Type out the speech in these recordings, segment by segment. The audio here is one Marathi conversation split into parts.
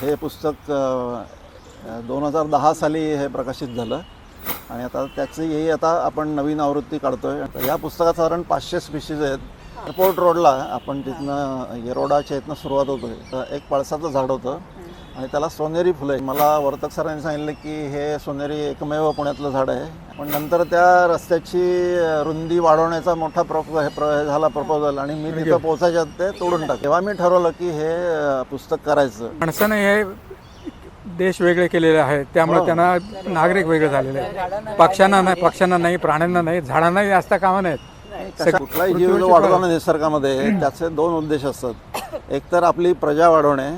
हे पुस्तक दोन हजार दहा साली हे प्रकाशित झालं. आणि आता त्याची ही आता आपण नवीन आवृत्ती काढतोय. आता या पुस्तकात साधारण पाचशे स्पीशीज आहेत. एअरपोर्ट रोडला आपण तिथनं येरोडाच्या इथनं सुरुवात होतोय. तर एक पळसाचं झाड होतं. आणि त्याला सोनेरी फुलं आहे मला वर्तक सरांनी सांगितलं की हे सोनेरी एकमेव पुण्यातलं झाड आहे. पण नंतर त्या रस्त्याची रुंदी वाढवण्याचा मोठा प्रप प्र झाला प्रपोजल आणि मी तिथं पोहोचायच्या आत ते तोडून टाक तेव्हा मी ठरवलं की हे पुस्तक करायचं. माणसानं हे देश वेगळे केलेले आहेत. त्यामुळे हो. त्यांना नागरिक वेगळे झालेले आहेत. पक्ष्यांना नाही पक्ष्यांना नाही प्राण्यांना नाही झाडांनाही असता कामा नाहीत. कुठलाही जीव ना निसर्गामध्ये त्याचे दोन उद्देश असतात. एक तर आपली प्रजा वाढवणे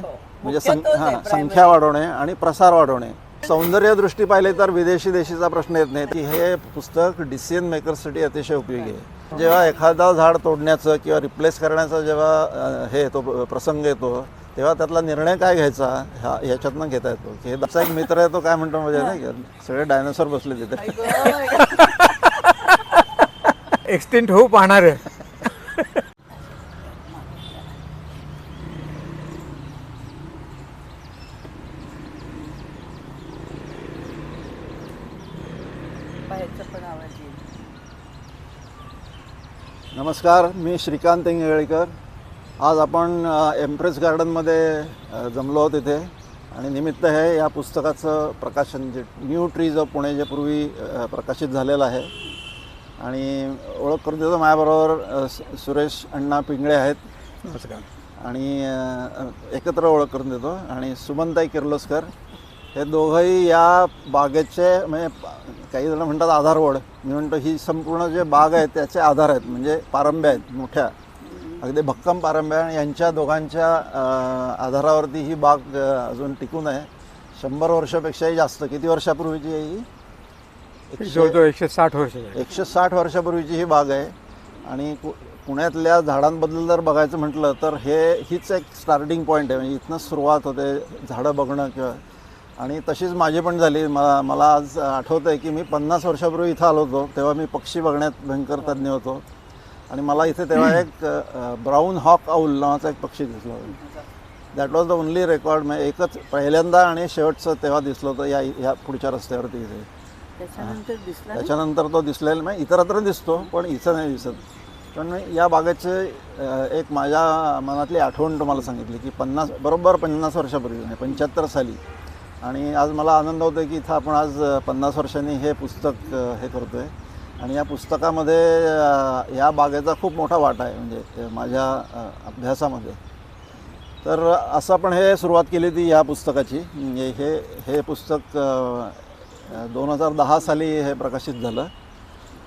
म्हणजे सं- हा, संख्या वाढवणे आणि प्रसार वाढवणे. सौंदर्य दृष्टी पाहिले तर विदेशी देशीचा प्रश्न येत नाही. की हे पुस्तक डिसिजन मेकर्ससाठी अतिशय उपयोगी आहे. जेव्हा एखादा झाड तोडण्याचं किंवा रिप्लेस करण्याचा जेव्हा हे येतो प्रसंग येतो तेव्हा त्यातला निर्णय काय घ्यायचा ह्या ह्याच्यातनं घेता येतो. की हे त्याचा एक मित्र आहे तो काय म्हणतो म्हणजे नाही का? सगळे डायनोसॉर बसले तिथे. एक्सटेंट होऊ पाहणार. आहे बाहेरचं पण आवाज येईल नमस्कार मी श्रीकांत इंगळेकर. आज आपण एम्प्रेस गार्डनमध्ये जमलो आहोत इथे. आणि निमित्त आहे या पुस्तकाचं प्रकाशन जे न्यू ट्रीज ऑफ पुणे जे पूर्वी प्रकाशित झालेलं आहे. आणि ओळख करून देतो माझ्याबरोबर सुरेश अण्णा पिंगळे आहेत. नमस्कार. आणि एकत्र ओळख करून देतो. आणि सुमनताई किर्लोस्कर. हे दोघंही या बागेचे म्हणजे काही जण म्हणतात आधारवड मी म्हणतो ही संपूर्ण जे बाग आहे त्याचे आधार आहेत म्हणजे पारंब्या आहेत मोठ्या. अगदी भक्कम पारंब्या आणि यांच्या दोघांच्या आधारावरती ही बाग अजून टिकून आहे. शंभर वर्षापेक्षाही जास्त. किती वर्षापूर्वीची आहे ही? एकशे एकशे साठ वर्ष. एकशे साठ वर्षापूर्वीची ही बाग आहे. आणि पुण्यातल्या झाडांबद्दल जर बघायचं म्हटलं तर हे हीच एक स्टार्टिंग पॉईंट आहे. म्हणजे इथनंच सुरुवात होते झाडं बघणं किंवा आणि तशीच माझी पण झाली. मला मला आज आठवतं आहे की मी पन्नास वर्षापूर्वी इथं आलो होतो तेव्हा मी पक्षी बघण्यात भयंकर तज्ज्ञ होतो. आणि मला इथे तेव्हा एक ब्राऊन हॉक आऊल नावाचा एक पक्षी दिसला होता. That was the only record म्हणजे एकच पहिल्यांदा आणि शेवटचं तेव्हा दिसलं होतं या या पुढच्या रस्त्यावरती इथे. त्याच्यानंतर दिसला नाही? त्याच्यानंतर तो दिसलेला नाही. इतरत्र दिसतो पण इथं नाही दिसत. पण मी या बागेचे एक माझ्या मनातली आठवण तुम्हाला सांगितली की पन्नास बरोबर पन्नास वर्षापूर्वी म्हणजे पंच्याहत्तर साली आणि आज मला आनंद होतो की इथं आपण आज पन्नास वर्षांनी हे पुस्तक हे करतो आहे आणि या पुस्तकामध्ये या बागेचा खूप मोठा वाटा आहे म्हणजे माझ्या अभ्यासामध्ये. तर असं आपण हे सुरुवात केली होती या पुस्तकाची. म्हणजे हे हे पुस्तक दोन हजार दहा साली हे प्रकाशित झालं.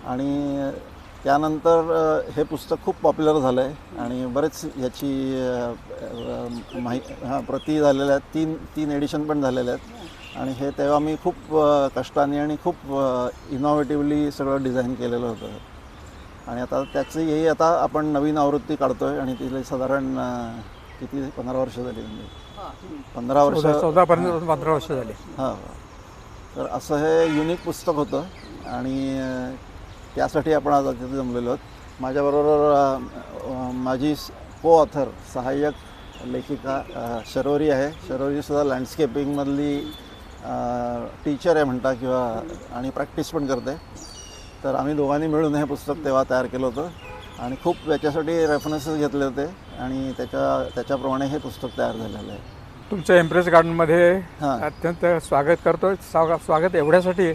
आणि त्यानंतर हे पुस्तक खूप पॉप्युलर झालं आहे आणि बरेच ह्याची माहि हां प्रती झालेल्या आहेत. तीन तीन एडिशन पण झालेल्या आहेत. आणि हे तेव्हा मी खूप कष्टाने आणि खूप इनोव्हेटिव्हली सगळं डिझाईन केलेलं होतं. आणि आता त्याची ही आता आपण नवीन आवृत्ती काढतो आहे आणि तिला साधारण किती पंधरा वर्ष झाली म्हणजे? पंधरा वर्ष. चौदा चौदा पर्यंत पंधरा वर्ष झाली. हां. तर असं हे युनिक पुस्तक होतं. आणि त्यासाठी आपण आज तिथे जमलेलो आहोत. माझ्याबरोबर माझी को ऑथर सहाय्यक लेखिका शरोरी आहे. शरोरीसुद्धा लँडस्केपिंगमधली टीचर आहे म्हणता किंवा आणि प्रॅक्टिस पण करते. तर आम्ही दोघांनी मिळून हे पुस्तक तेव्हा तयार केलं होतं. आणि खूप याच्यासाठी रेफरन्सेस घेतले होते. आणि त्याच्या त्याच्याप्रमाणे हे पुस्तक तयार झालेलं आहे. तुमच्या एम्प्रेस गार्डनमध्ये हां. अत्यंत स्वागत करतो स्वाग- स्वागत एवढ्यासाठी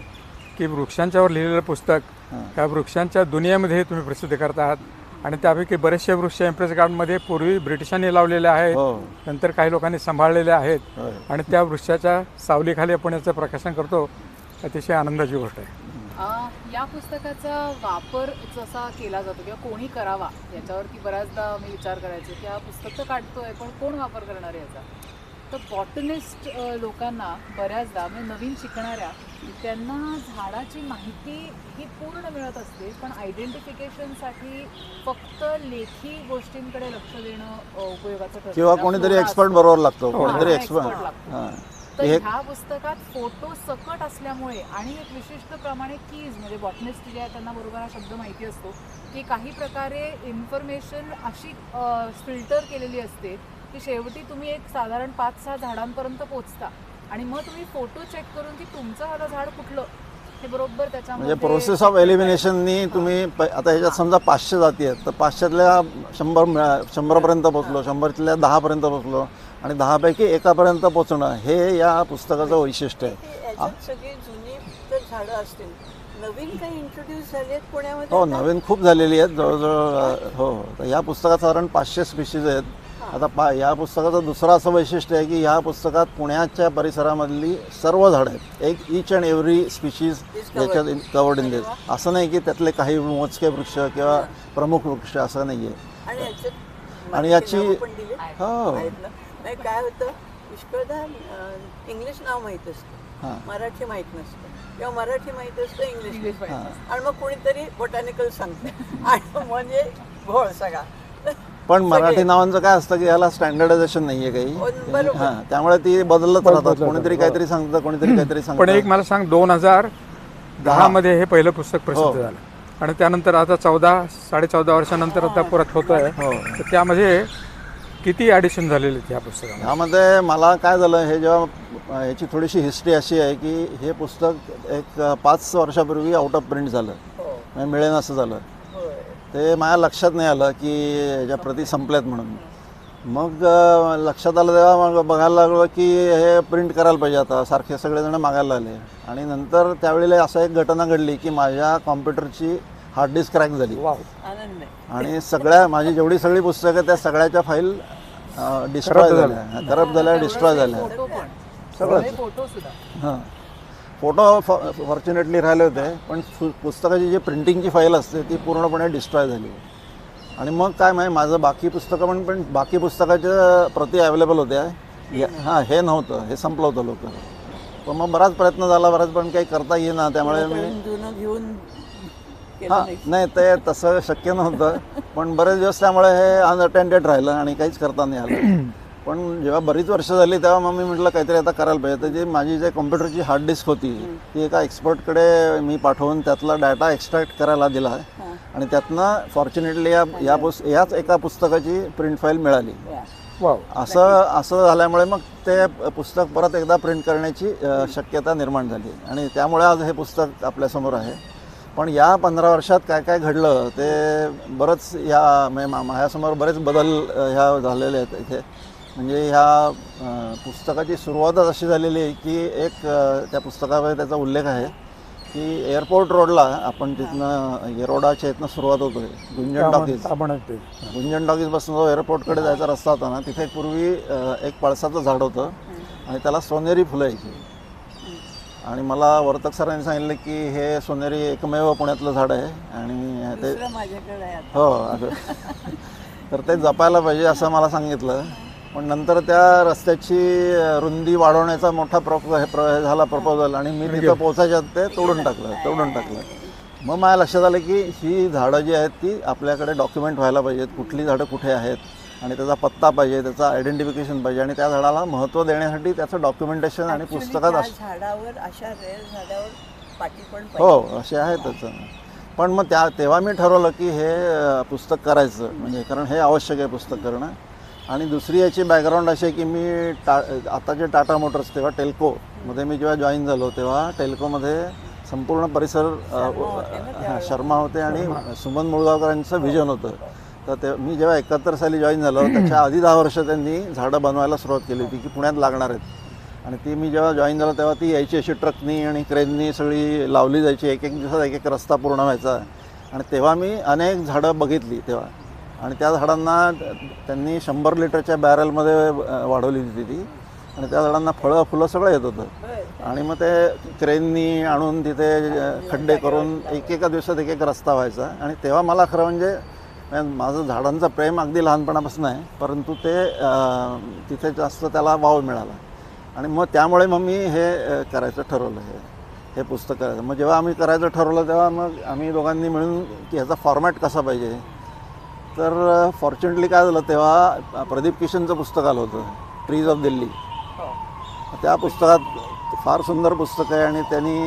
की वृक्षांच्यावर लिहिलेलं पुस्तक ह्या वृक्षांच्या दुनियेमध्ये तुम्ही प्रसिद्ध करतात. आणि त्यापैकी बरेचसे वृक्ष एम्प्रेस गार्डनमध्ये पूर्वी ब्रिटिशांनी लावलेले आहेत. हो. नंतर काही लोकांनी सांभाळलेले आहेत. आणि त्या वृक्षाच्या सावलीखाली आपण याचं प्रकाशन करतो. अतिशय आनंदाची गोष्ट आहे. या पुस्तकाचा वापर जसा केला जातो किंवा कोणी करावा याच्यावरती बऱ्याचदा मी विचार करायचे की हा पुस्तक तर काढतोय पण कोण वापर करणार आहे याचा? तर बॉटनिस्ट लोकांना बऱ्याचदा म्हणजे नवीन शिकणाऱ्या त्यांना झाडाची माहिती ही पूर्ण मिळत असते पण आयडेंटिफिकेशनसाठी फक्त लेखी गोष्टींकडे लक्ष देणं उपयोगाचं ठरतं किंवा कोणीतरी एक्सपर्ट. बरोबर लागतो कोणीतरी एक्सपर्ट लागतो. हां तर ह्या पुस्तकात फोटो सकट असल्यामुळे आणि एक विशिष्ट प्रमाणे कीज म्हणजे बॉटनिस्ट जे आहे त्यांना बरोबर हा शब्द माहिती असतो की काही प्रकारे इन्फॉर्मेशन अशी फिल्टर केलेली असते की शेवटी तुम्ही एक साधारण पाच सहा झाडांपर्यंत पोहोचता आणि मग तुम्ही फोटो चेक करून की तुमचं हलं झाड कुठलं? हे बरोबर त्याच्यामध्ये म्हणजे प्रोसेस ऑफ एलिमिनेशननी तुम्ही आता ह्याच्यात समजा पाचशे जाती आहेत तर पाचशेतल्या शंभर शंभरपर्यंत पोचलो शंभरतल्या दहापर्यंत पोचलो आणि दहापैकी एकापर्यंत पोचणं हे या पुस्तकाचं वैशिष्ट्य आहे. ती याच्यात सगळी जुनी तर झाडं असतील. नवीन काही इंट्रोड्यूस झाली आहेत पुण्यामध्ये हो आता? नवीन खूप झालेली आहेत जवळजवळ हो हो. तर या पुस्तकात साधारण पाचशे स्पीशीज आहेत. आता पा या पुस्तकाचं दुसरं असं वैशिष्ट्य आहे की ह्या पुस्तकात पुण्याच्या परिसरामधली सर्व झाडं आहेत. एक ईच अँड एव्हरी स्पीशीज. याच्यात कवर्ड इन दिस असं नाही की त्यातले काही मोजके वृक्ष किंवा प्रमुख वृक्ष असं नाही आहे. आणि याची- हो. नाही काय होतं? पुष्कळदा इंग्लिश नाव माहीत असतं. हां. मराठी माहीत नसतं. किंवा मराठी माहीत असतं इंग्लिश. आणि मग कोणीतरी बोटॅनिकल सांगतं. आणि म्हणजे घोळ सगळा. पण मराठी. नावांचं काय असतं की याला स्टँडर्डायझेशन नाही आहे हो, काही. हां त्यामुळे ती बदलत राहतात. कोणीतरी. काहीतरी सांगतं कोणीतरी काहीतरी पण एक मला सांग दोन हजार दहामध्ये हे पहिलं पुस्तक प्रसिद्ध हो. झालं. आणि त्यानंतर आता चौदा साडे चौदा वर्षानंतर आता परत होत आहे हो. तर त्यामध्ये किती ॲडिशन झालेले आहेत ह्या पुस्तकामध्ये? ह्यामध्ये मला काय झालं हे जेव्हा याची थोडीशी हिस्ट्री अशी आहे की हे पुस्तक एक पाच वर्षापूर्वी आउट ऑफ प्रिंट झालं. हो. मिळेन असं झालं. ते माझ्या लक्षात नाही आलं की ह्याच्या प्रती संपल्यात म्हणून. मग लक्षात आलं तेव्हा मग बघायला लागलो की हे प्रिंट करायला पाहिजे आता. सारखे सगळेजण मागायला आले आणि नंतर त्यावेळेला असं एक घटना घडली की माझ्या कॉम्प्युटरची हार्ड डिस्क क्रॅक झाली. वाव. आनंद. आहे आणि सगळ्या माझी जेवढी सगळी पुस्तकं त्या सगळ्याच्या फाईल डिस्ट्रॉय झाल्या. खराब झाल्या डिस्ट्रॉय झाल्या. फोटो पण. सगळंच. सगळे फोटो सुद्धा. हां. फोटो फॉर्च्युनेटली राहिले होते पण पुस्तकाची जी प्रिंटिंगची फाईल असते ती पूर्णपणे डिस्ट्रॉय झाली. आणि मग काय माहिती माझं बाकी पुस्तकं पण पण बाकी पुस्तकाच्या प्रती अवेलेबल होत्या. हां हे नव्हतं हे संपलं होतं लवकर. पण मग बराच प्रयत्न झाला बराच पण काही करता येईना त्यामुळे मी घेऊन हां नाही. नाही ते तसं शक्य नव्हतं. पण बरेच दिवस त्यामुळे हे अनअटेंडेड राहिलं आणि काहीच करता नाही आलं. पण जेव्हा बरीच वर्ष झाली तेव्हा मग मी म्हटलं काहीतरी आता करायला पाहिजे. तर जी माझी जे कॉम्प्युटरची हार्ड डिस्क होती ती एका एक्सपर्टकडे मी पाठवून त्यातला डाटा एक्स्ट्रॅक्ट करायला दिला. हां. आणि त्यातनं फॉर्च्युनेटली या या पुस याच एका पुस्तकाची प्रिंट फाईल मिळाली. असं असं झाल्यामुळे मग ते पुस्तक परत एकदा प्रिंट करण्याची शक्यता निर्माण झाली. आणि त्यामुळे आज हे पुस्तक आपल्यासमोर आहे. पण या पंधरा वर्षात काय काय घडलं ते बरंच या म्हणजे मा- माझ्यासमोर बरेच बदल ह्या झालेले आहेत इथे. म्हणजे ह्या पुस्तकाची सुरुवातच अशी झालेली आहे की एक त्या पुस्तकामध्ये त्याचा उल्लेख आहे की एअरपोर्ट रोडला आपण तिथनं येरोडाच्या इथनं सुरुवात होतोय गुंजन टॉकीज. गुंजन टॉकीजपासून जो एअरपोर्टकडे जायचा रस्ता होता ना तिथे पूर्वी एक पळसाचं झाड होतं आणि त्याला सोनेरी फुलं यायची. आणि मला वर्तक सरांनी सांगितलं की हे सोनेरी एकमेव पुण्यातलं झाड आहे आणि ते दुसरं माझ्याकडे आहे आता. हो. तर ते जपायला पाहिजे असं मला सांगितलं. पण नंतर त्या रस्त्याची रुंदी वाढवण्याचा मोठा प्रप हे प्र हे झाला प्रपोजल आणि मी तिथं पोचायच्या ते तोडून टाकलं तोडून टाकलं. मग माझ्या लक्षात आलं की ही झाडं जी आहेत ती आपल्याकडे डॉक्युमेंट व्हायला पाहिजेत कुठली झाडं कुठे आहेत आणि त्याचा पत्ता पाहिजे त्याचं आयडेंटिफिकेशन पाहिजे आणि त्या झाडाला महत्त्व देण्यासाठी त्याचं डॉक्युमेंटेशन आणि पुस्तकात त्या अस झाडावर अशा रेअर झाडावर पाठी पण हो असे आहेतच पण मग त्या तेव्हा मी ठरवलं की हे पुस्तक करायचं. म्हणजे कारण हे आवश्यक आहे पुस्तक करणं. आणि दुसरी याची बॅकग्राऊंड अशी आहे की मी टा आता जे टाटा मोटर्स तेव्हा टेल्कोमध्ये मी जेव्हा जॉईन झालो तेव्हा टेल्कोमध्ये संपूर्ण परिसर हा. शर्मा होते आणि सुमन मुळगावकरांचं व्हिजन होतं. तर ते मी जेव्हा एकाहत्तर साली जॉईन झालो त्याच्या आधी दहा वर्ष त्यांनी झाडं बनवायला सुरुवात केली होती की पुण्यात लागणार आहेत. आणि ती मी जेव्हा जॉईन झालो तेव्हा ती यायची अशी ट्रकनी आणि क्रेननी सगळी लावली जायची एक एक दिवसात एक एक रस्ता पूर्ण व्हायचा. आणि तेव्हा मी अनेक झाडं बघितली तेव्हा. आणि त्या झाडांना त्यांनी शंभर लिटरच्या बॅरलमध्ये वाढवली होती ती. आणि त्या झाडांना फळं फुलं सगळं येत होतं. आणि मग ते क्रेननी आणून तिथे खड्डे करून एक एका दिवसात एक एक रस्ता व्हायचा. आणि तेव्हा मला खरं म्हणजे माझं झाडांचं प्रेम अगदी लहानपणापासून आहे. परंतु ते तिथे जास्त त्याला वाव मिळाला. आणि मग त्यामुळे मग मी हे करायचं ठरवलं हे हे पुस्तक करायचं. मग जेव्हा आम्ही करायचं ठरवलं तेव्हा मग आम्ही दोघांनी मिळून की ह्याचा फॉर्मॅट कसा पाहिजे? तर फॉर्च्युनेटली काय झालं तेव्हा प्रदीप किशनचं पुस्तक आलं होतं ट्रीज ऑफ दिल्ली त्या पुस्तकात फार सुंदर पुस्तक आहे आणि त्यांनी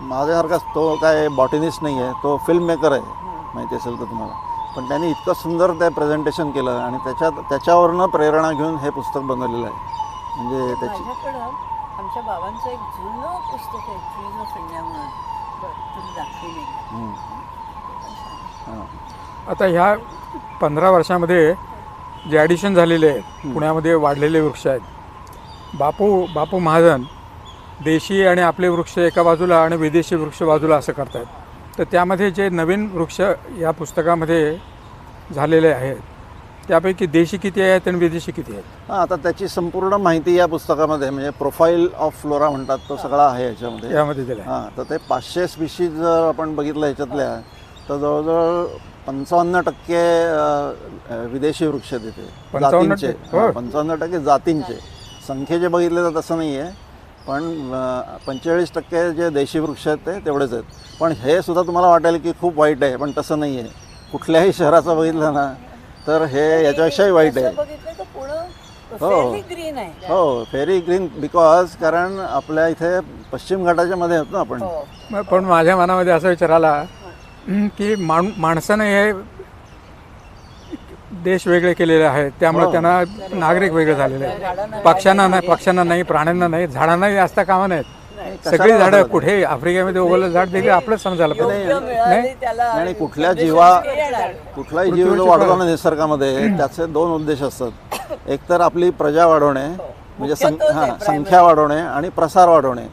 माझ्यासारखाच तो काय बॉटनिस्ट नाही आहे तो फिल्म मेकर आहे माहिती असेल तर तुम्हाला? पण त्यांनी इतकं सुंदर ते प्रेझेंटेशन केलं आणि त्याच्यात त्याच्यावरनं प्रेरणा घेऊन हे पुस्तक बनवलेलं आहे. म्हणजे त्याची आमच्या बाबांचं एक जुनं पुस्तक आहे ट्रीज ऑफ इंडिया म्हणून. हां. आता ह्या पंधरा वर्षामध्ये जे ॲडिशन झालेले आहे पुण्यामध्ये वाढलेले वृक्ष आहेत. बापू बापू महाजन देशी आणि आपले वृक्ष एका बाजूला आणि विदेशी वृक्ष बाजूला असं करतात तर त्यामध्ये जे नवीन वृक्ष या पुस्तकामध्ये झालेले आहेत त्यापैकी देशी किती आहेत आणि विदेशी किती आहेत? हां आता त्याची संपूर्ण माहिती या पुस्तकामध्ये म्हणजे प्रोफाईल ऑफ फ्लोरा म्हणतात तो सगळा आहे याच्यामध्ये. यामध्ये दिलं हां तर ते पाचशे स्पीशीज जर आपण बघितलं ह्याच्यातल्या तर जवळजवळ पंचावन्न टक्के अ, विदेशी वृक्ष आहेत 55 जातींचे. टक्के? पंचावन्न टक्के जातींचे. संख्येचे बघितले तर तसं नाही आहे पण पंचेचाळीस टक्के जे देशी वृक्ष आहेत ते तेवढेच आहेत. पण हे सुद्धा तुम्हाला वाटेल की खूप वाईट आहे पण तसं नाही आहे कुठल्याही शहराचं बघितलं ना तर हे याच्यापेक्षाही वाईट आहे. तसं बघितलं तर पुढं हो. fairly ग्रीन आहे. हो फेरी ग्रीन बिकॉज कारण आपल्या इथे पश्चिम घाटाच्या मध्ये होतो ना आपण. हो. मग पण माझ्या मनामध्ये असा विचार आला की माण माणसानं हे देश वेगळे केलेले आहेत. त्यामुळे हो. त्यांना नागरिक वेगळे झालेले आहेत. पक्ष्यांना नाही पक्ष्यांना नाही प्राण्यांना नाही झाडांनाही असता कामा नाहीत. सगळी झाडं? कुठे? आफ्रिकेमध्ये उगवलं झाड देखील आपलंच समजायला पाहिजे. आणि कुठल्या जीवा. कुठलाही जीव ना निसर्गामध्ये त्याचे दोन उद्देश असतात. एक तर आपली प्रजा वाढवणे म्हणजे हां संख्या वाढवणे आणि प्रसार वाढवणे.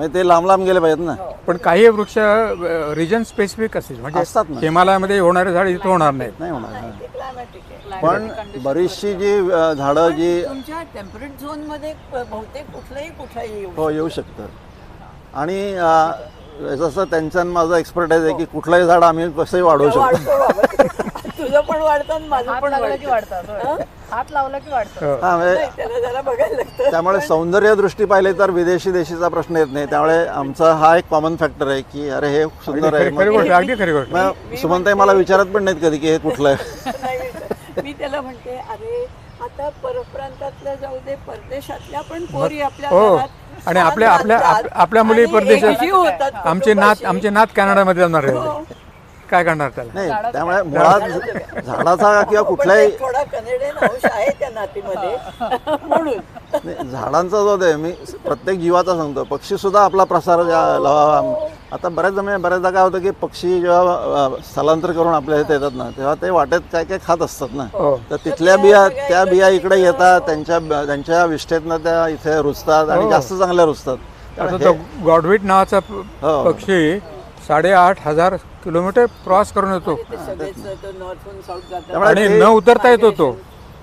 म्हणजे ते लांब लांब गेले पाहिजेत ना. पण काही वृक्ष रिजन स्पेसिफिक असतील. म्हणजे असतात ना. हिमालयामध्ये होणारे झाड इथं होणार नाहीत. नाही होणार. पण बरीचशी जी अ, झाडं जी तुमच्या टेम्परेट झोनमध्ये बहुतेक कुठलंही येऊ हो येऊ शकतं. आणि अ, जसं त्यांचं माझं एक्सपर्टाईज आहे की कुठलंही झाड आम्ही कसंही वाढवू शकतो. वाढतो बाबा. तुझं पण वाढतं आणि माझं हात पण लागला की वाढतं. वाढतात होय. हात लावला की वाढतं. हां म्हणजे नाही, त्याला जरा बघायला लागतं. त्यामुळे सौंदर्य दृष्टी पाहिली तर विदेशी देशीचा प्रश्न येत नाही. त्यामुळे आमचा हा एक कॉमन फॅक्टर आहे की अरे हे सुंदर आहे. खरी खरी मग- गोष्ट अगदी खरी गोष्ट. मग सुमनताई मला विचारत पण नाहीत कधी की हे कुठलं आहे. नाही, मी त्याला म्हणते अरे आता परप्रांतातल्या जाऊ दे परदेशातल्या पण पोरी आपल्या हो. घरात आणि आपल्या आपल्या आप- आपल्या मुली परदेशात आमचे नात. आमचे नात कॅनडामध्ये जाणार हो. काय करणार त्याला? नाही त्यामुळे मुळात झाडाचा किंवा पण कुठल्याही ते थोडा कनेडियन अंश आहे त्या नातीमध्ये. म्हणून. नाही, झाडांचा जो आहे मी प्रत्येक जीवाचा सांगतो. पक्षी सुद्धा आपला प्रसार ज्या- लावा- आता बऱ्याच जण बऱ्याचदा काय होतं की पक्षी जेव्हा अ, स्थलांतर करून आपल्या इथे येतात ना तेव्हा ते वाटेत काय काय खात असतात ना. हो. तर तिथल्या बिया त्या बिया इकडे येतात त्यांच्या त्यांच्या विष्ठेतनं त्या इथे रुजतात आणि हो. जास्त चांगल्या रुजतात. आता त्यामुळे तो हे- गॉडविट नावाचा प- हो. पक्षी साडेआठ हजार किलोमीटर क्रॉस करून येतो. आणि ते- न उतरता येतो तो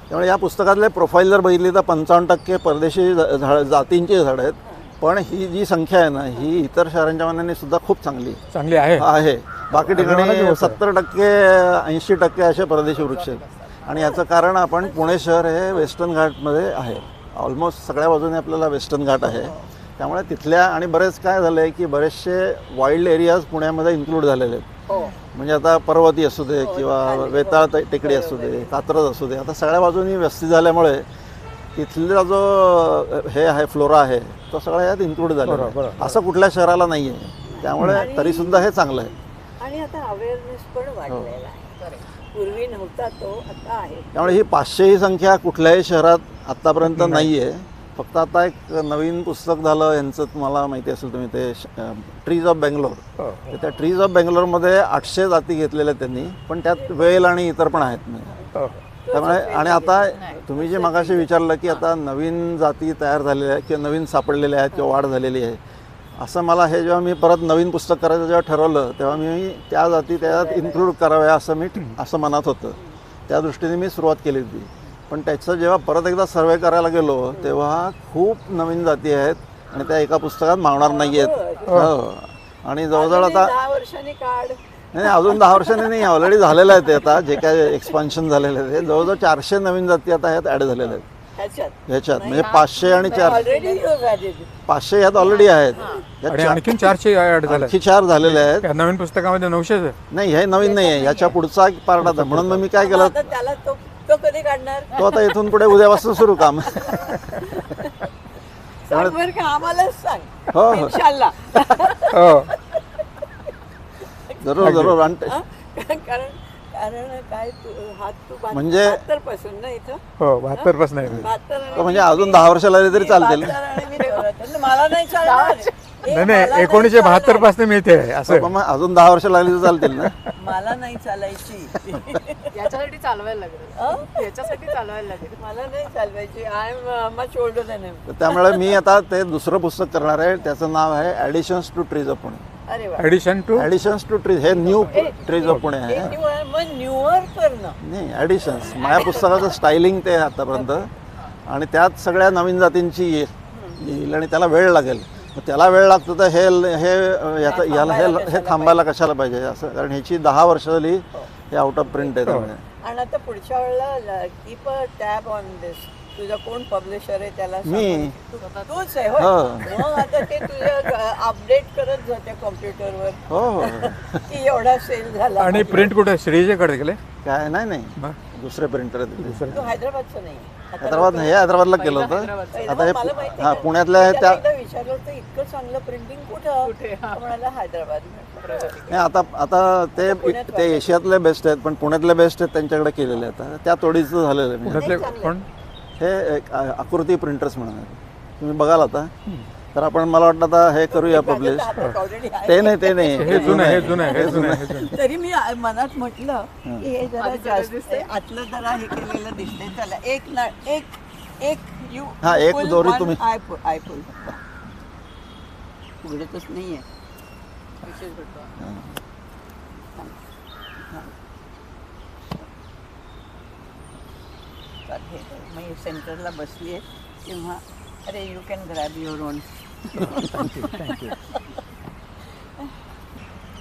त्यामुळे या पुस्तकातले प्रोफाईल जर बघितली तर पंचावन्न टक्के परदेशी झ- झाड जातींची झाडं आहेत. पण ही जी संख्या आहे ना ही इतर शहरांच्या मानाने सुद्धा खूप चांगली चांगली आहे. आहे. बाकी ठिकाणी. सत्तर टक्के ऐंशी टक्के असे परदेशी वृक्ष आहेत. आणि याचं कारण आपण पुणे शहर हे वेस्टर्न घाटमध्ये आहे. ऑलमोस्ट सगळ्या बाजूने आपल्याला वेस्टर्न घाट आहे. त्यामुळे तिथल्या आणि बरेच काय झालं आहे की बरेचसे वाईल्ड एरियाज पुण्यामध्ये इन्क्लूड झालेले आहेत. हो. म्हणजे आता पर्वती असू दे किंवा वेताळ टेकडी असू दे कात्रज असू दे. आता सगळ्या बाजूनी व्यस्ती झाल्यामुळे तिथला जो हे आहे फ्लोरा आहे तो सगळा यात इन्क्लूड बरोबर. असं कुठल्या शहराला नाही आहे त्यामुळे तरीसुद्धा हे चांगलं आहे. आणि आता अवेअरनेस पण वाढलेला आहे. पूर्वी नव्हता तो आता आहे. त्यामुळे ही पाचशे ही संख्या कुठल्याही शहरात आत्तापर्यंत नाही. आहे फक्त आता एक नवीन पुस्तक झालं यांचं तुम्हाला माहिती असेल तुम्ही ते ट्रीज ऑफ बेंगलोर. तर त्या ट्रीज ऑफ बेंगलोरमध्ये आठशे जाती घेतलेल्या त्यांनी पण त्यात वेल आणि इतर पण आहेत म्हणजे. त्यामुळे आणि आता तुम्ही जे मगाशी विचारलं की आता नवीन जाती तयार झालेल्या आहेत किंवा नवीन सापडलेल्या आहेत किंवा वाढ झालेली आहे असं मला हे जेव्हा मी परत नवीन पुस्तक करायचं जेव्हा ठरवलं तेव्हा मी त्या जाती त्यात इन्क्लूड कराव्या असं मी असं मनात होतं त्या दृष्टीने मी सुरुवात केली होती पण त्याचं जेव्हा परत एकदा सर्वे करायला गेलो तेव्हा खूप नवीन जाती आहेत आणि त्या एका पुस्तकात मावणार नाही आहेत हो. आणि जवळजवळ आता दहा वर्षांनी काढ. नाही अजून दहा वर्षांनी नाही ऑलरेडी झालेलं आहे ते आता. जे काय एक्सपान्शन झालेलं आहे ते. जवळजवळ चारशे नवीन जाती आता ह्यात ॲड झालेल्या आहेत. ह्याच्यात. म्हणजे पाचशे आणि चार. ऑलरेडी पाचशे ह्यात ऑलरेडी आहेत. यात आणि चार- आणखीन चारशे ऍड झाले आणखी चार झालेले आहेत. नवीन पुस्तकामध्ये नऊशेच आहे नाही हे नवीन नाही आहे. याच्या पुढचा एक पार्ट आता. म्हणून मग मी काय केलं? त्याला तो कधी काढणार? तो आता इथून पुढे उद्यापासून सुरू काम. सांग बरं का आम्हालाच सांग. हो हो. हो. जरूर जरूर आणि ते- हा? कारण कारण काय तू हात तू बात- म्हणजे- बहात्तरपासून ना इथं? हो बहात्तरपासून आहे. बहात्तर आणि तर म्हणजे अजून दहा वर्ष लागली तरी चालतील बहात्तर आणि मी चौऱ्याहत्तर. मला नाही चालणार. नाही नाही एकोणीसशे. बहात्तरपासून मिळते असं मग अजून दहा वर्ष लागली तर चालतील ना? मला नाही चालायची. याच्यासाठी चालवायला लागेल. याच्यासाठी चालवायला लागेल. मला नाही चालवायची. I am much older than am तर त्यामुळे मी आता ते दुसरं पुस्तक करणार आहे. त्याचं नाव आहे additions to trees of Pune addition to additions to trees हे न्यू ट्रीज ऑफ पुणे आहे. हे नाही ॲडिशन्स माझ्या पुस्तकाचं स्टायलिंग ते आहे आतापर्यंत. आणि त्यात सगळ्या नवीन जातींची ये- येईल आणि त्याला वेळ लागेल. मग त्याला वेळ लागतो तर हे हे याचा याला हे हे थांबायला कशाला पाहिजे? असं कारण ह्याची दहा वर्ष झाली हे आउट ऑफ प्रिंट आहे त्यामुळे. आणि आता पुढच्या वेळेला keep a tab on this तुझा कोण पब्लिशर आहे त्याला मी. तूच आहे? हो. मग आता ते तुझ्या अपडेट करत जाते कॉम्प्युटरवर हो हो. की एवढा सेल झाला. आणि प्रिंट कुठे? श्रीजेकडे गेले? काय नाही नाही. दुसरे. प्रिंटर हैदराबादचं नाही हैदराबाद हे हैदराबादला केलं होतं. आता हे मला माहिती हा आहे. पुण्यातल्या हे त्याला त्या एकदा विचारलं होतं इतकं चांगलं प्रिंटिंग कुठं? हा. म्हणाला हैदराबाद नाही आता आता ते ते एशियातले बेस्ट आहेत पण पुण्यातले बेस्ट आहेत त्यांच्याकडे केलेले आहेत. आता त्या तोडीचं झालेलं आहे. पुण्यातले कोण? हे एक आ- आकृती प्रिंटर्स म्हणून तुम्ही बघाल आता. तर आपण मला वाटतं आता हे करूया पब्लिश ते नाही ते नाही. हे जुनं आहे हे जुनं आहे हे जुनं आहे हे जुनं आहे. तरी मी आ- मनात म्हटलं की हे जरा जास्त. आतलं जरा हे केलेलं दिसतंय. चला एक ना एक एक यू हा, एक दोरी तुम्ही- आय पुल आय पुल उघडतच नाहीये. विशेष हे मी सेंटरला बसली आहे तेव्हा अरे you can grab your own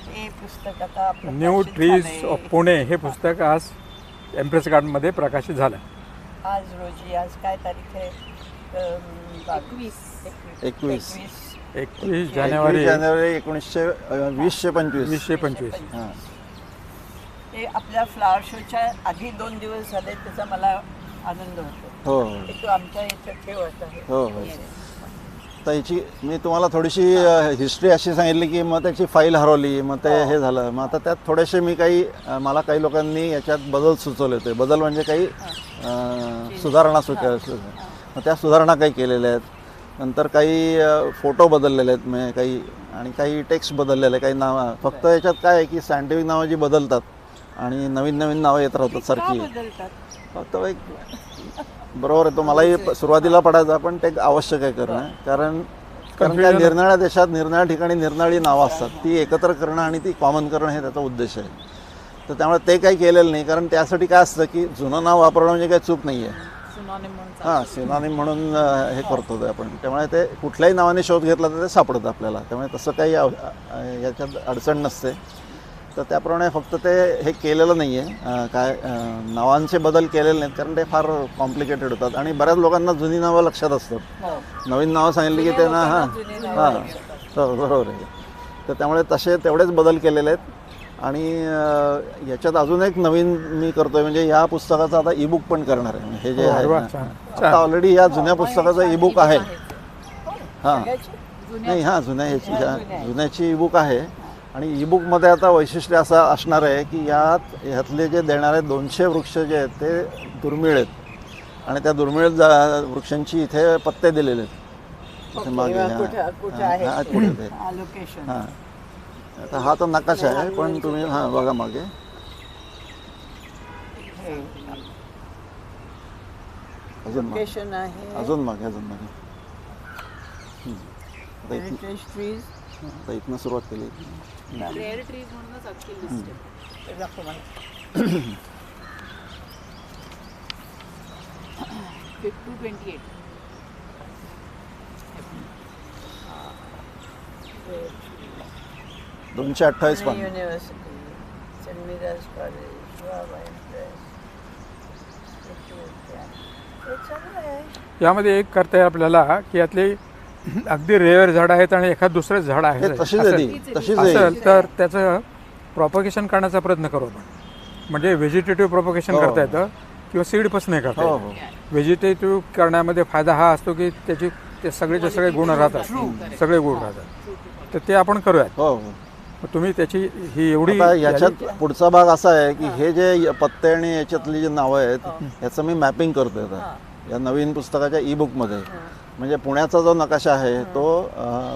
हे पुस्तक आता प्रकाशित न्यू ट्रीज झालंय. ऑफ पुणे हे पुस्तक आज एम्प्रेस गार्डनमध्ये प्रकाशित झालं आज रोजी आज काय तारीख आहे? अम, एकवीस. एकवीस. एकवीस एकवीस एकवीस जानेवारी. जानेवारी एकोणीसशे अं, वीसशे पंचवीस. वीसशे पंचवीस. हां. ते आपल्या फ्लावर शोच्या आधी दोन दिवस झाले त्याचा मला आनंद होतो. हो. ते तू आमच्या इथे ठेवत आहे हो. हो. तर याची मी तुम्हाला थोडीशी हिस्ट्री अशी सांगितली की मग त्याची फाईल हरवली मग ते हे झालं. मग आता त्यात थोडेसे मी काही मला काही लोकांनी याच्यात बदल सुचवले होते. बदल म्हणजे काही सुधारणा सुचव मग त्या सुधारणा काही केलेल्या आहेत. नंतर काही फोटो बदललेले आहेत म्हणजे काही आणि काही टेक्स्ट बदललेले काही नावं फक्त याच्यात काय आहे की सायंटिफिक नावं जी बदलतात आणि नवीन नवीन नावं येत राहतात का सारखी. फक्त एक बरोबर आहे तो मलाही सुरुवातीला पडायचा पण ते आवश्यक आहे करणं. कारण कारण काय निरनिळ्या देशात निरनिळ्या ठिकाणी निरनिळी नावं असतात. ती एकत्र करणं आणि ती कॉमन करणं हे त्याचा उद्देश आहे. तर त्यामुळे ते काही केलेलं नाही. कारण त्यासाठी काय असतं की जुनं नाव वापरणं म्हणजे काही चूक नाही आहे हां सिनानी म्हणून हे करतो ते आपण. त्यामुळे ते कुठल्याही नावाने शोध घेतला तर ते सापडतं आपल्याला. त्यामुळे तसं काही याच्यात अडचण नसते. तर त्याप्रमाणे फक्त ते हे केलेलं नाही आहे काय नावांचे बदल केलेले नाहीत कारण ते फार कॉम्प्लिकेटेड होतात. आणि बऱ्याच लोकांना जुनी नावं लक्षात असतात. हो. नवीन नावं सांगितली की त्यांना हां हां. हो बरोबर आहे. तर त्यामुळे तसे तेवढेच बदल केलेले आहेत. आणि याच्यात अजून एक नवीन मी करतोय म्हणजे या पुस्तकाचं आता ई बुक पण करणार आहे. हे जे आहे ना, छान, आता ऑलरेडी या जुन्या पुस्तकाचं ई बुक आहे. हां. नाही हां जुन्या ह्याची. जुन्याची ई बुक आहे. आणि ई बुकमध्ये आता वैशिष्ट्य असं असणार आहे की यात ह्यातले जे देणारे दोनशे वृक्ष जे आहेत ते दुर्मिळ आहेत. आणि त्या दुर्मिळ जा वृक्षांची इथे पत्ते दिलेले आहेत. मागे हां. आता हा तर नकाशा आहे पण तुम्ही हां बघा मागे. अजून अजून मागे अजून मागे. आता इथनं सुरुवात केली. रेअर ट्रीज म्हणूनच अख्खी लिस्ट आहे दाखव मला टू ट्वेंटी एट दोनशे अठ्ठावीस पान university saint Miraj college Shivabai press हे चांगलं आहे. यामध्ये एक करता येईल आपल्याला की यातले अगदी रेअर झाड आहेत आणि एखाद दुसरं झाड हे आहे तशीच असेल- आहे ती तशीच आहे. असेल तर त्याचं प्रॉपगेशन करण्याचा प्रयत्न करू आपण. म्हणजे व्हेजिटेटिव्ह प्रॉपगेशन हो. करता येतं किंवा सीडपासून करता हो येतं. हो. व्हेजिटेटिव्ह करण्यामध्ये फायदा हा असतो की त्याची ते सगळेचे सगळे गुण राहतात. सगळे गुण राहतात. तर ते आपण करूयात. हो हो. तुम्ही त्याची ही एवढी आता याच्यात पुढचा भाग असा आहे की हे जे पत्ते आणि याच्यातली जी नावं आहेत याचं मी मॅपिंग करतोय आता. या नवीन पुस्तकाच्या ई बुकमध्ये म्हणजे पुण्याचा जो नकाशा आहे तो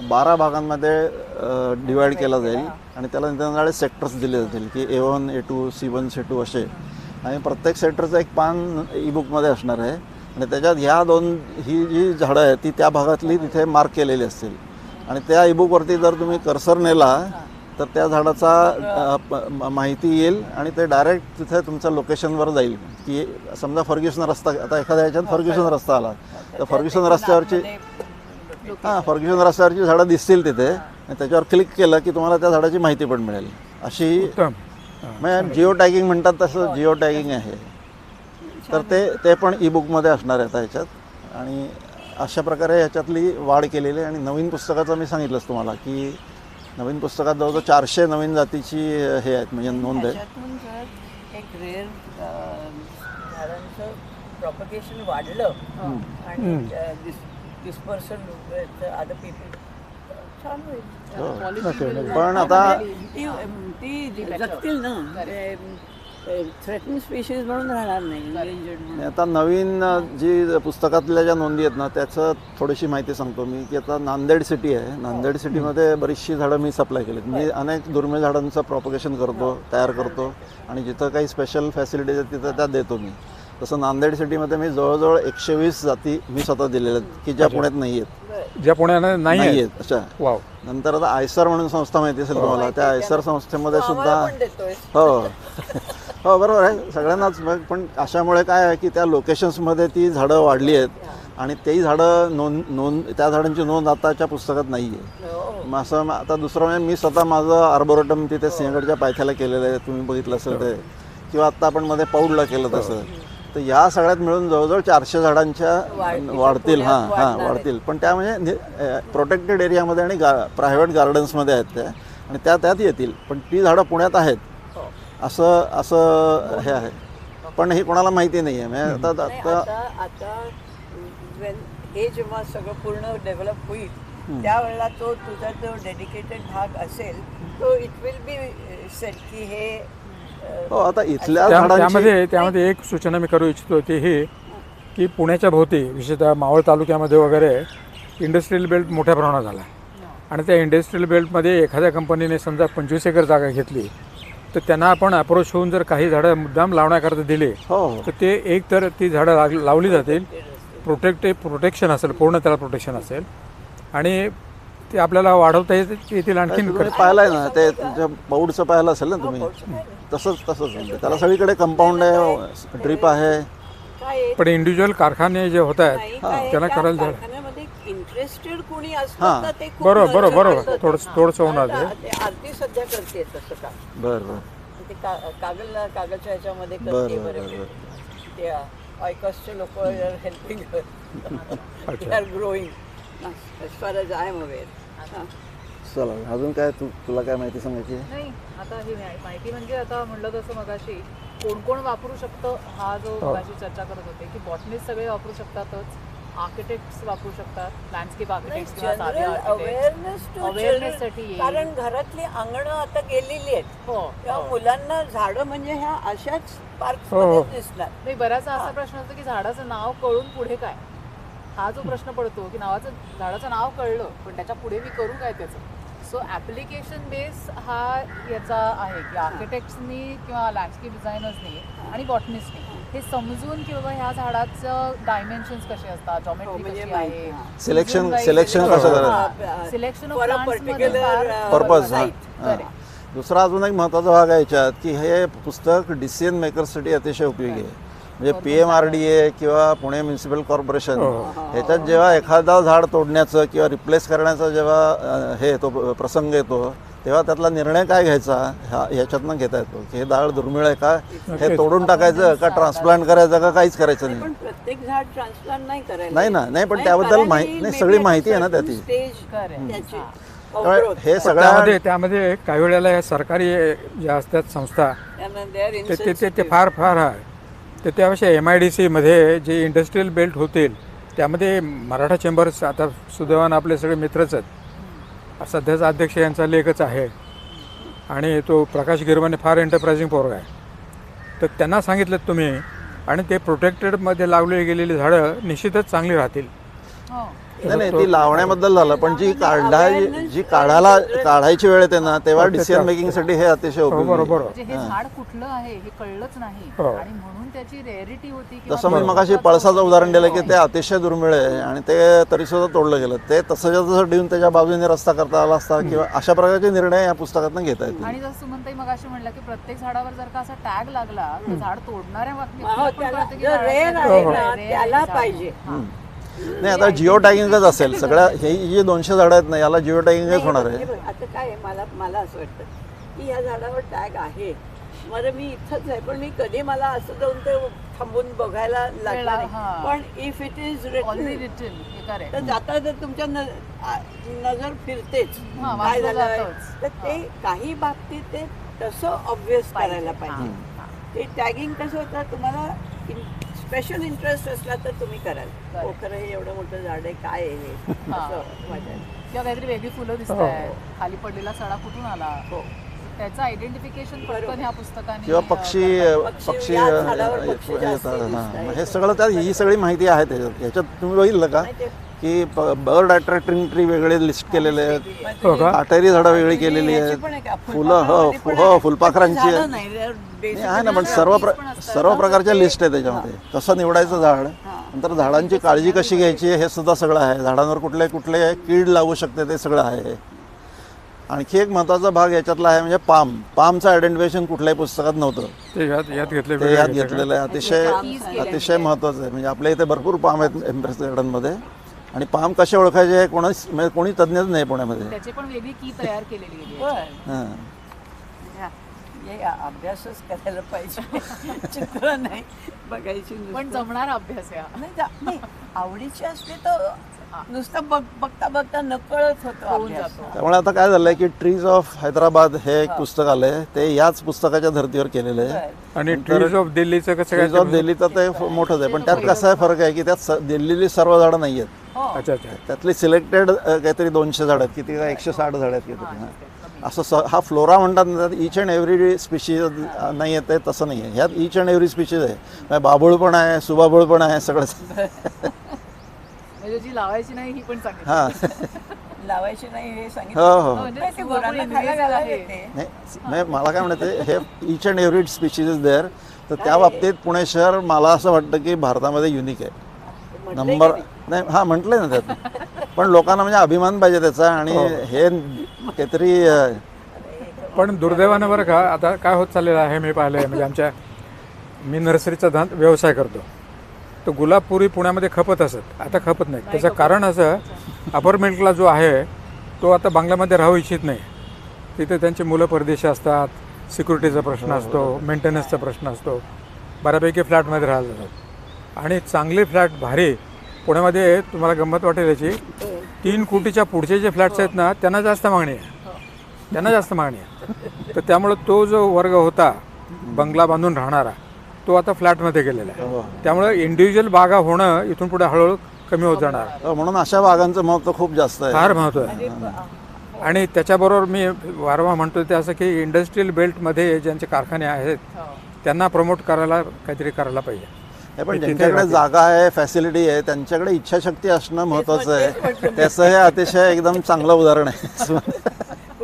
बारा भागांमध्ये डिवाइड केला जाईल. आणि त्याला निरनिराळे सेक्टर्स दिले जातील की A one A two C one C two असे. आणि प्रत्येक सेक्टरचं एक पान ई बुकमध्ये असणार आहे. आणि त्याच्यात ह्या दोन ही जी झाडं आहेत ती त्या भागातली तिथे मार्क केलेली असतील. आणि त्या ईबुकवरती जर तुम्ही कर्सर नेला तर त्या झाडाचा माहिती येईल आणि ते डायरेक्ट तिथे तुमच्या लोकेशनवर जाईल. की समजा फर्ग्युसन रस्ता आता एखाद्या ह्याच्यात फर्ग्युसन रस्ता आला. तर फर्ग्युसन रस्त्यावरची हां फर्ग्युसन रस्त्यावरची झाडं दिसतील तिथे. आणि त्याच्यावर क्लिक केलं की तुम्हाला त्या झाडाची माहिती पण मिळेल. अशी म्हणजे जिओ टॅगिंग म्हणतात तसं जिओ टॅगिंग आहे. तर ते ते पण ई बुकमध्ये असणार आहे आता ह्याच्यात. आणि अशा प्रकारे ह्याच्यातली वाढ केलेली आहे. आणि नवीन पुस्तकाचं मी सांगितलंच तुम्हाला की नवीन पुस्तकात जवळजवळ चारशे नवीन जातीची हे आहेत म्हणजे नोंद आहे त्याच्यातून जर एक रेअर झाडांचं प्रॉपगेशन वाढलं आणि डिस्पर्सन अदर पीपल छान होईल. हो. पण आता ती ती जगतील ना. थ्रेटन स्पीशीज म्हणून राहणार नाही आता नवीन जी पुस्तकातल्या ज्या नोंदी आहेत ना त्याचं थोडीशी माहिती सांगतो मी की आता नांदेड सिटी आहे. नांदेड सिटीमध्ये बरीचशी झाडं मी सप्लाय केलीत. मी अनेक दुर्मिळ झाडांचं प्रॉपगेशन करतो तयार करतो आणि जिथं काही स्पेशल फॅसिलिटीज आहेत तिथं त्या देतो मी. तसं नांदेड सिटीमध्ये मी जवळजवळ एकशे वीस जाती मी स्वतः दिलेल्या आहेत की ज्या पुण्यात नाही आहेत. ज्या पुण्यानं नाही नाही आहे आहेत अशा वाव नंतर आता आयसर म्हणून संस्था माहिती असेल तुम्हाला त्या आयसर संस्थेमध्ये सुद्धा हो. हो बरोबर आहे सगळ्यांनाच मग पण अशामुळे काय आहे की त्या लोकेशन्समध्ये ती झाडं वाढली आहेत आणि तेही झाडं नोंद नोंद त्या झाडांची नोंद आताच्या पुस्तकात नाही आहे हो. मग असं आता दुसरं म्हणजे मी स्वतः माझं आर्बोरेटम तिथे सिंहगडच्या पायथ्याला केलेलं आहे तुम्ही बघितलं असेल ते किंवा आत्ता आपण मध्ये पौडला केलं तसं तर या सगळ्यात मिळून जवळजवळ चारशे झाडांच्या वाढतील. हां हां. वाढतील पण त्या म्हणजे प्रोटेक्टेड एरियामध्ये आणि गा प्रायव्हेट गार्डन्समध्ये आहेत त्या आणि त्या त्यात येतील पण ती झाडं पुण्यात आहेत. असं असं हे आहे. पण हे कोणाला माहिती नाही आहे म्हणजे आता नाही, आता आता आता when हे जेव्हा सगळं पूर्ण डेव्हलप होईल त्यावेळेला तो तुझा जो डेडिकेटेड भाग असेल तो इट विल बी सेट की हे अ, हो आता इथल्या त्या- झाडांची त्यामध्ये त्यामध्ये एक सूचना मी करू इच्छितो ती ही की पुण्याच्या भोवती विशेषतः मावळ तालुक्यामध्ये वगैरे इंडस्ट्रियल बेल्ट मोठ्या प्रमाणात झाला. आणि त्या इंडस्ट्रियल बेल्टमध्ये एखाद्या कंपनीने समजा पंचवीस एकर जागा घेतली तर त्यांना आपण अप्रोच होऊन जर काही झाडं मुद्दाम लावण्याकरता दिले हो. हो तर ते एक तर ती झाडं लाग लावली जातील. प्रोटेक्ट प्रोटेक्शन असेल पूर्ण त्याला प्रोटेक्शन असेल. आणि ते आपल्याला वाढवता येत- येतील आणखीन तुम्ही पाहिलंय ना ते तुमच्या पौडचं पाहिलं असेल ना तुम्ही? तसंच तसंच म्हणजे. त्याला सगळीकडे कंपाऊंड आहे ड्रीप आहे? काय आहे? पण इंडिव्हिज्युअल कारखाने जे होत आहेत काय आहे, त्याला त्या करायला झालं इंटरेस्टेड कोणी. असलं तर ते खूप बरोबर, बरोबर, बरोबर. थोडंसं-. थोडंसं होणार आता ते. आरती सध्या करते तसं काम बरं बरं ते का कागल कागलच्या ह्याच्यामध्ये करते बरं, बरं बरं. ते आयकॉसचे लोक are helping they are growing as far as I am aware चला अजून काय तू तुला काय माहिती सांगायची आहे? नाही आता ही माहि- माहिती म्हणजे आता म्हणलं तसं मगाशी कोण कोण वापरू शकतं हा जो हो. मगाशी चर्चा करत होते की बॉटनिस्ट सगळे वापरू शकतातच आर्किटेक्ट्स वापरू शकतात लँडस्केप आर्किटेक्ट किंवा साधे general architect awareness to Awareness साठी. कारण घरातली अंगणं आता गेलेली आहेत हो त्या हो. मुलांना झाडं म्हणजे ह्या अशाच पार्क हो. दिसणार नाही बऱ्याचदा असा प्रश्न असतो की झाडाचं नाव कळून पुढे काय हा जो प्रश्न पडतो की नावाचं झाडाचं नाव कळलं पण त्याच्या पुढे मी करू काय त्याचं सो ॲप्लिकेशन बेस हा याचा आहे की आर्किटेक्ट्सनी किंवा लँडस्केप डिझायनर्सनी आणि बॉटनिस्टनी हे. समजून की बाबा ह्या झाडाचं डायमेन्शन्स कसे असतात हो, जॉमेट्री म्हणजे कशी आहे? selection selection कसं सिलेक्शन uh, पर्पज. दुसरा अजून एक महत्त्वाचा भाग आहे याच्यात की हे पुस्तक डिसिजन मेकर्ससाठी अतिशय उपयोगी आहे. म्हणजे P M R D A किंवा पुणे म्युन्सिपल कॉर्पोरेशन ह्याच्यात जेव्हा एखादा झाड तोडण्याचं किंवा रिप्लेस करण्याचा जेव्हा हे येतो प्रसंग येतो तेव्हा त्यातला निर्णय काय घ्यायचा? ह्या ह्याच्यातनं घेता येतो. की हे झाड दुर्मिळ आहे का? हे तोडून टाकायचं का? ट्रान्सप्लांट करायचं का? काहीच करायचं नाही. पण प्रत्येक झाड ट्रान्सप्लांट नाही करायला नाही ना, नाही, पण त्याबद्दल कारण माहि- ही नाही, सगळी माहिती आहे ना त्याची. हां. त्यामुळे outgrowth. हे सगळ्या त्यामध्ये काही वेळेला या सरकारी ज्या असतात संस्था ते. फार फार आहे. तर त्यापेक्षा एम आय डी सीमध्ये जे इंडस्ट्रीयल बेल्ट होतील त्यामध्ये मराठा चेंबर्स आता सुदैवान आपले सगळे मित्रच आहेत. सध्याचा अध्यक्ष यांचा लेखच आहे. आणि तो प्रकाश गिरवाने फार एंटरप्राइझिंग पोरगा आहे. तर त्यांना सांगितलं तुम्ही आणि ते प्रोटेक्टेडमध्ये लावली गेलेली झाडं निश्चितच चांगली राहतील. हो. नाही नाही ती लावण्याबद्दल झालं पण जी काढाय जी काढायला काढायची वेळ येते ना तेव्हा डिसिजन मेकिंगसाठी हे अतिशय हो उपयोगी. बरोबर. म्हणजे हे. झाड कुठलं आहे हे कळलंच नाही. हो. आणि म्हणून त्याची रेअरिटी होती तसं मी मगाशी. पळसाचं उदाहरण दिलं की ते अतिशय दुर्मिळ आहे आणि ते तरी सुद्धा तोडलं गेलं. ते तसंच्या तसं देऊन त्याच्या बाजूने रस्ता करता आला असता किंवा अशा प्रकारचे निर्णय या पुस्तकातून घेता येतील. आणि जसं सुमनताई मगाशी म्हणलं की प्रत्येक झाडावर जर का असा टॅग लागला तर झाड तोडणाऱ्या हो. पाहिजे. हां. नाही आता जिओ टॅगिंगच असेल. सगळ्या हे जी दोनशे झाडं आहेत ना याला जिओ टॅगिंगच होणार आहे. आता काय आहे, मला मला असं वाटतं की ह्या झाडावर टॅग आहे. बरं मी इथंच आहे पण मी कधी मला असं जाऊन ते थांबून बघायला लागलं नाही हां. पण इफ इट इज हे correct. तर जाता जर तुमच्या न- नजर फिरतेच हां, काय वाचलं जातंच. तर ते काही बाबतीत ते तसं ऑब्विस करायला हां, पाहिजे हां. ते टॅगिंग कसं होतं तुम्हाला स्पेशल इंटरेस्ट असला तर तुम्ही कराल. हो खरं हे एवढं मोठं झाड आहे काय आहे हे हां. असं किंवा काहीतरी वेगळी फुलं दिसत हो. आहेत खाली पडलेला सडा कुठून आला हो त्याचं आयडेंटिफिकेशन पटकन ह्या पुस्तकाने किंवा पक्षी पक्षी, येतात हां. हे सगळं त्यात ही सगळी माहिती आहे त्याच्यात ह्याच्यात तुम्ही बघितलं का? की बर्ड अट्रॅक्टिंग ट्री वेगळे लिस्ट केलेले आहेत. हो का? काटेरी झाडं वेगळी केलेली आहेत? फुलं हो पण हो आहे. फुलपाखरांची आहे ना पण. सर्व प्र. सर्व प्रकारच्या लिस्ट आहे त्याच्यामध्ये. कसं निवडायचं झाड? नंतर झाडांची काळजी कशी घ्यायची हे सुद्धा सगळं आहे. झाडांवर कुठले कुठले कीड लागू शकते ते सगळं आहे. आणखी एक महत्त्वाचा भाग याच्यातला आहे म्हणजे पाम. पामचं आयडेंटिफिकेशन कुठल्याही पुस्तकात नव्हतं. ते यात यात घेतले ते यात घेतलेलं आहे. अतिशय अतिशय महत्त्वाचं आहे. म्हणजे आपल्या इथे भरपूर पाम आहेत एम्प्रेस गार्डनमध्ये आणि पाम कसे ओळखायचे हे कोणीच म्हणजे कोणी तज्ज्ञच नाही पुण्यामध्ये. त्याची पण वेगळी की तयार केलेली गेली आहे. बरं. हां. या- हे अभ्यासच करायला पाहिजे. चित्र नाही बघायची नुसतं. पण जमणार अभ्यास या. नाही जा- नाही, आवडीची असली तर नुसतं बघ बघता बघता नकळत होतो होऊन अभ्यास. जातो. त्यामुळे आता काय झालंय की ट्रीज ऑफ हैदराबाद हे एक पुस्तक आलंय. ते याच पुस्तकाच्या धर्तीवर केलेलं आहे. आणि ट्रीज ऑफ दिल्लीचं कसं ट्रीज ऑफ काय दिल्लीचं ते मोठंच आहे पण त्यात कसं आहे फरक आहे की त्यात स- दिल्लीली सर्व झाडं नाही आहेत हो. अच्छा अच्छा. त्यातली सिलेक्टेड काहीतरी दोनशे झाडं आहेत किती काय एकशे साठ झाडं आहेत किती हां. असं स हा फ्लोरा म्हणतात ना त्यात इच अँड एव्हरी स्पीशीज नाही आहे ते तसं नाही आहे. ह्यात इच अँड एव्हरी स्पीशीज आहे. म्हणजे बाबूळ पण आहे सुबाबूळ पण आहे सगळंच म्हणजे जी लावायची नाही ही पण सांगितली. हां. लावायची नाही हे हो सांगितलं. हो म्हणजे नाही, ते गुरांना घालायला आहे. नाही नाही मला काय म्हणायचं हे each and every species is there तर त्या बाबतीत पुणे शहर मला असं वाटतं की भारतामध्ये युनिक आहे. म्हटलंय नंबर नाही? हा म्हटलंय ना त्यात. पण लोकांना म्हणजे अभिमान पाहिजे त्याचा आणि हे. काहीतरी अं, पण दुर्दैवानं बरं का आता काय होत चाललेलं आहे मी पाहिलं आहे म्हणजे आमच्या मी नर्सरीचा धान व्यवसाय करतो. तो गुलाब पूर्वी पुण्यामध्ये खपत असत. आता खपत नाही. त्याचं कारण असं अपर मिडल जो आहे तो आता बांगल्यामध्ये राहू इच्छित नाही. तिथे त्यांची मुलं परदेशी असतात सिक्युरिटीचा प्रश्न असतो मेंटेनन्सचा प्रश्न असतो. बऱ्यापैकी फ्लॅटमध्ये राहायला जातात. आणि चांगले फ्लॅट भारी पुण्यामध्ये तुम्हाला गंमत वाटेल याची. तीन कोटीच्या पुढचे जे फ्लॅट्स आहेत ना त्यांना जास्त मागणी आहे. त्यांना जास्त मागणी आहे. तर त्यामुळं तो जो वर्ग होता बंगला बांधून राहणारा तो आता फ्लॅटमध्ये गेलेला आहे. त्यामुळं इंडिव्हिज्युअल बागा होणं इथून पुढे हळूहळू कमी होत जाणार. अं, म्हणून अशा बागांचं महत्त्व खूप जास्त आहे. फार महत्त्व आहे. आणि त्याच्याबरोबर मी वारंवार म्हणतो ते असं की इंडस्ट्रीयल बेल्टमध्ये ज्यांचे कारखाने आहेत त्यांना प्रमोट करायला काहीतरी करायला पाहिजे. हे पण ज्यांच्याकडे. जागा आहे फॅसिलिटी आहे त्यांच्याकडे इच्छाशक्ती असणं महत्वाचं आहे. त्याचं हे अतिशय एकदम चांगलं उदाहरण आहे.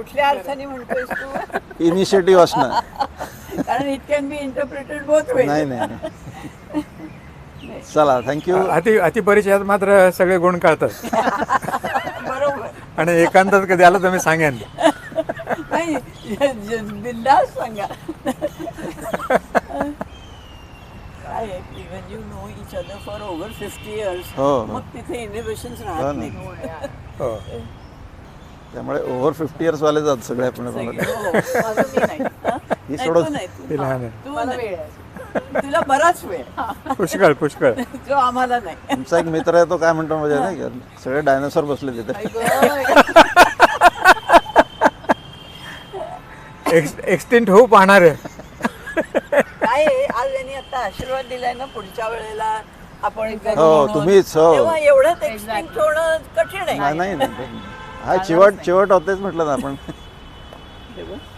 कुठल्या अर्थाने म्हणतोयस तू? इनिशिएटिव्ह असणं कारण it can be interpreted both way नाही नाही नाही. चला थँक्यू अति अतिपरिचयात मात्र सगळे गुण कळतात. बरोबर. आणि एकांतात कधी आलं तर मी सांगेन. नाही बिंदास सांगा. काय even you know each other for over fifty years हो, हो. मग तिथे इनोव्हेशन्स हो राहत ना. नाही हो. त्यामुळे ओव्हर फिफ्टी इयर्स वाले जात सगळे पुणे सगळे. पुण्यात हो. माझं मी नाही हा? ही नाही, सोडून- तू नाही, तू- ते लहान आहे. तुला बराच वेळ पुष्कळ पुष्कळ जो आम्हाला नाही तुमचा एक मित्र आहे तो काय म्हणतो म्हणजे नाही का सगळे डायनासोर बसले तिथे. एक्स एक्सटेंट होऊ पाहणार आहे काय आहे, आज यांनी आता आशीर्वाद दिलाय ना पुढच्या वेळेला आपण करू हो, म्हणून. तुम्हीच, हो. तेव्हा एवढं एक्सटिंक्ट होणं कठीण आहे नाही नाही नाही. हा चिवट चिवट होतेच म्हटलं ना आपण.